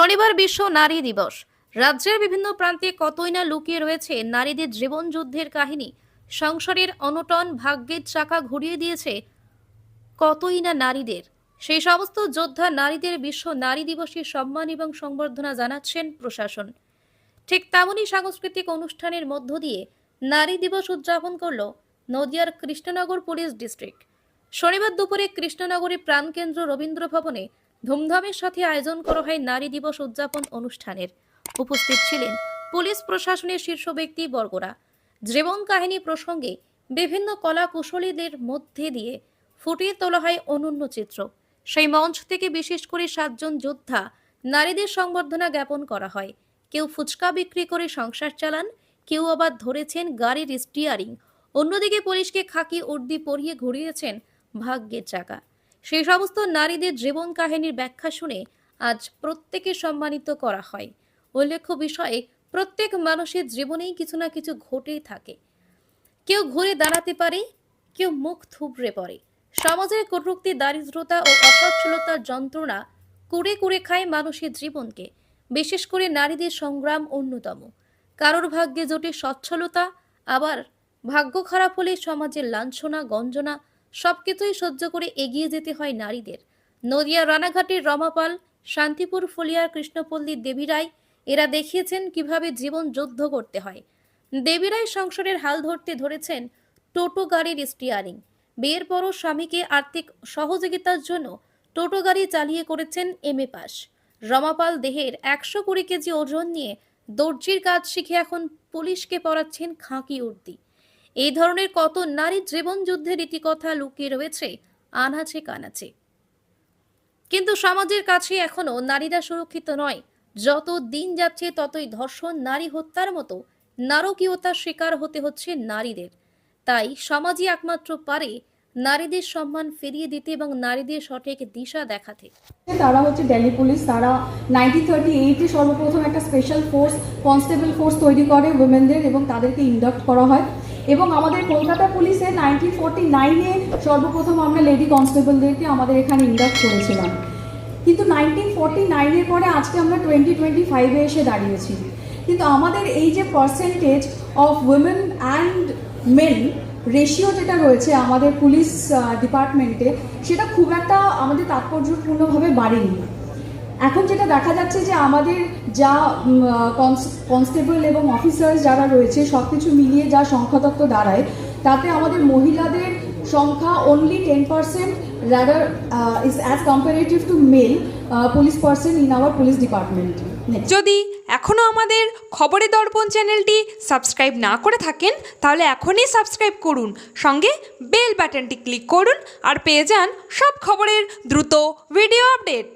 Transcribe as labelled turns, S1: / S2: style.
S1: শনিবার বিশ্ব নারী দিবস। রাজ্যের বিভিন্ন প্রান্তে কতই না লুকিয়ে রয়েছে নারীদের জীবন যুদ্ধের কাহিনী। সংসারের অনটন ভাগ্যের চাকা ঘুরিয়ে দিয়েছে কতই না নারীদের। সেই সমস্ত যোদ্ধা নারীদের বিশ্ব নারী দিবসের সম্মান এবং সংবর্ধনা জানাচ্ছেন প্রশাসন। ঠিক তেমনই সাংস্কৃতিক অনুষ্ঠানের মধ্য দিয়ে নারী দিবস উদযাপন করল নদিয়ার কৃষ্ণনগর পুলিশ ডিস্ট্রিক্ট। শনিবার দুপুরে কৃষ্ণনগরে প্রাণকেন্দ্র রবীন্দ্র ভবনে ধুমধামের সাথে আয়োজন করা হয় নারী দিবস উদযাপন অনুষ্ঠানের। উপস্থিত ছিলেন পুলিশ প্রশাসনের শীর্ষ ব্যক্তি বর্গরা জীবন কাহিনী প্রসঙ্গে বিভিন্ন কলা কুশলীদের মধ্যে দিয়ে ফুটিয়ে তোলা হয় অনন্য চিত্র। সেই মঞ্চ থেকে বিশেষ করে সাতজন যোদ্ধা নারীদের সংবর্ধনা জ্ঞাপন করা হয়। কেউ ফুচকা বিক্রি করে সংসার চালান, কেউ আবার ধরেছেন গাড়ির স্টিয়ারিং অন্যদিকে পুলিশকে খাকি উর্দি পরিয়ে ঘুরিয়েছেন ভাগ্যের চাকা। সেই সমস্ত নারীদের জীবন কাহিনীর ব্যাখ্যা শুনে আজ প্রত্যেকে সম্মানিত করা হয়। উল্লেখ্য বিষয়ে, প্রত্যেক মানুষের জীবনেই কিছু না কিছু ঘটেই থাকে। কেউ ঘুরে দাঁড়াতে পারে, কেউ মুখ থুবড়ে পড়ে। সমাজের কটূক্তি, দারিদ্রতা ও অসচ্ছলতার যন্ত্রণা কুড়ে কুড়ে খায় মানুষের জীবনকে, বিশেষ করে নারীদের সংগ্রাম অন্যতম। কারোর ভাগ্যে জোটে সচ্ছলতা, আবার ভাগ্য খারাপ হলে সমাজের লাঞ্ছনা, গঞ্জনা সবকিছুই সহ্য করে এগিয়ে যেতে হয় নারীদের। নদিয়া রানাঘাটের রমাপাল, শান্তিপুর ফলিয়ার কৃষ্ণপল্লীর দেবী রায়, এরা দেখিয়েছেন কীভাবে জীবন যুদ্ধ করতে হয়। দেবী রায় সংসারের হাল ধরতে ধরেছেন টোটো গাড়ির স্টিয়ারিং বিয়ের পরও স্বামীকে আর্থিক সহযোগিতার জন্য টোটো গাড়ি চালিয়ে করেছেন এম এ পাস। রমাপাল দেহের একশো কুড়ি কেজি ওজন নিয়ে দর্জির কাজ শিখে এখন পুলিশকে পড়াচ্ছেন খাঁকি উর্দি। এই ধরনের কত নারীর জীবন যুদ্ধের রীতিকথা লুকিয়ে রয়েছে, আনাচে কানাচে। কিন্তু সমাজের কাছে এখনও নারীরা সুরক্ষিত নয়। যত দিন যাচ্ছে, ততই ধর্ষণ, নারী হত্যার মতো নারকীয়তার শিকার হতে হচ্ছে নারীদের। তাই সমাজই একমাত্র পারে নারীদের সম্মান ফিরিয়ে দিতে এবং নারীদের সঠিক দিশা দেখাতে।
S2: তারা হচ্ছে দিল্লি পুলিশ, তারা নাইনটিন থার্টি এইটে সর্বপ্রথম একটা স্পেশাল ফোর্স কনস্টেবল ফোর্স তৈরি করে উইমেনদের এবং তাদেরকে ইন্ডাক্ট করা হয়। এবং আমাদের কলকাতা পুলিশে নাইনটিন ফোর্টি নাইনে সর্বপ্রথম আমরা লেডি কনস্টেবলদেরকে আমাদের এখানে ইন্ডাক্ট করেছিলাম। কিন্তু নাইনটিন ফোর্টি নাইনের পরে আজকে আমরা টোয়েন্টি টোয়েন্টি ফাইভে এসে দাঁড়িয়েছি। কিন্তু আমাদের এই যে percentage of women and men ratio যেটা রয়েছে আমাদের পুলিশ ডিপার্টমেন্টে সেটা খুব একটা আমাদের তাৎপর্যপূর্ণভাবে বাড়েনি। এখন যেটা দেখা যাচ্ছে যে আমাদের যা কনস্টেবল এবং অফিসার্স যারা রয়েছে সব কিছু মিলিয়ে যা সংখ্যাতত্ত্ব দাঁড়ায়, তাতে আমাদের মহিলাদের সংখ্যা only ten percent rather is as comparative to male police person in our police department
S3: যদি এখনও আমাদের খবরের দর্পণ চ্যানেলটি সাবস্ক্রাইব না করে থাকেন, তাহলে এখনই সাবস্ক্রাইব করুন। সঙ্গে বেল বাটনটি ক্লিক করুন আর পেয়ে যান সব খবরের দ্রুত ভিডিও আপডেট।